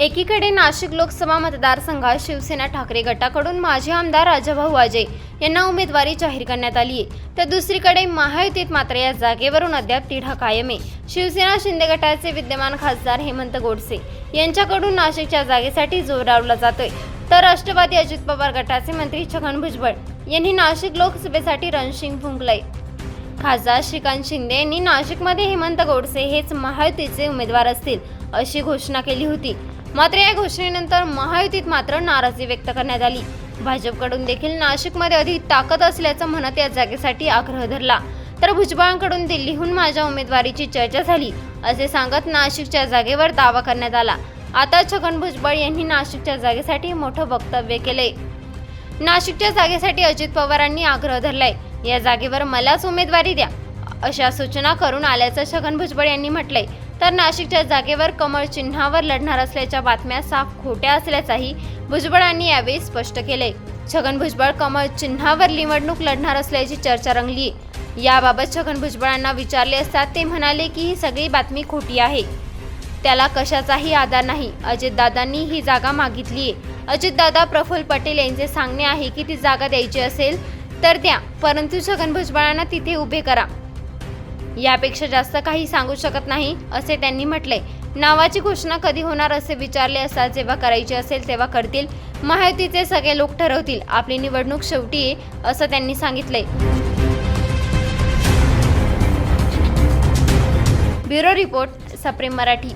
एकीकडे नाशिक लोकसभा मतदारसंघात शिवसेना ठाकरे गटाकडून माजी आमदार राजाभाऊ वाजे यांना उमेदवारी जाहीर करण्यात आली आहे. तर दुसरीकडे महायुतीत मात्र या जागेवरून अद्याप तिढा कायम आहे. शिवसेना शिंदे गटाचे विद्यमान खासदार हेमंत गोडसे यांच्याकडून नाशिकच्या जागेसाठी जोर लावला जातोय. तर राष्ट्रवादी अजित पवार गटाचे मंत्री छगन भुजबळ यांनी नाशिक लोकसभेसाठी रणशिंग फुंकलंय. खासदार श्रीकांत शिंदे यांनी नाशिकमध्ये हेमंत गोडसे हेच महायुतीचे उमेदवार असतील अशी घोषणा केली होती. मात्र या घोषणेनंतर महायुतीत मात्र नाराजी व्यक्त करण्यात आली. भाजपकडून देखील नाशिकमध्ये अधिक ताकद असल्याचं म्हणत या जागेसाठी आग्रह धरला. तर भुजबळांकडून दिल्लीहून माझ्या उमेदवारीची चर्चा झाली असे सांगत नाशिकच्या जागेवर दावा करण्यात आला. आता छगन भुजबळ यांनी नाशिकच्या जागेसाठी मोठं वक्तव्य केले नाशिकच्या जागेसाठी अजित पवारांनी आग्रह धरलाय. या जागेवर मलाच उमेदवारी द्या. अशा सूचना करून आल्याचं छगन भुजबळ यांनी म्हटलंय. तर नाशिकच्या जागेवर कमळ चिन्हावर लढणार असल्याच्या बातम्या साफ खोट्या असल्याचाही भुजबळांनी यावेळी स्पष्ट केले छगन भुजबळ कमळ चिन्हावर निवडणूक लढणार असल्याची चर्चा रंगली याबाबत छगन भुजबळांना विचारले असता ते म्हणाले की ही सगळी बातमी खोटी आहे. त्याला कशाचाही आधार नाही. अजितदादांनी ही जागा मागितली आहे अजितदादा प्रफुल्ल पटेल यांचे सांगणे आहे की ती जागा द्यायची असेल तर द्या परंतु छगन भुजबळांना तिथे उभे करा. यापेक्षा जास्त काही सांगू शकत नाही असे त्यांनी म्हटले. नावाची घोषणा कधी होणार असे विचारले असता जेव्हा करायची असेल तेव्हा करतील. महायुतीचे सगळे लोक ठरवतील. आपली निवडणूक शेवटी असं त्यांनी सांगितले. ब्युरो रिपोर्ट सप्रेम मराठी.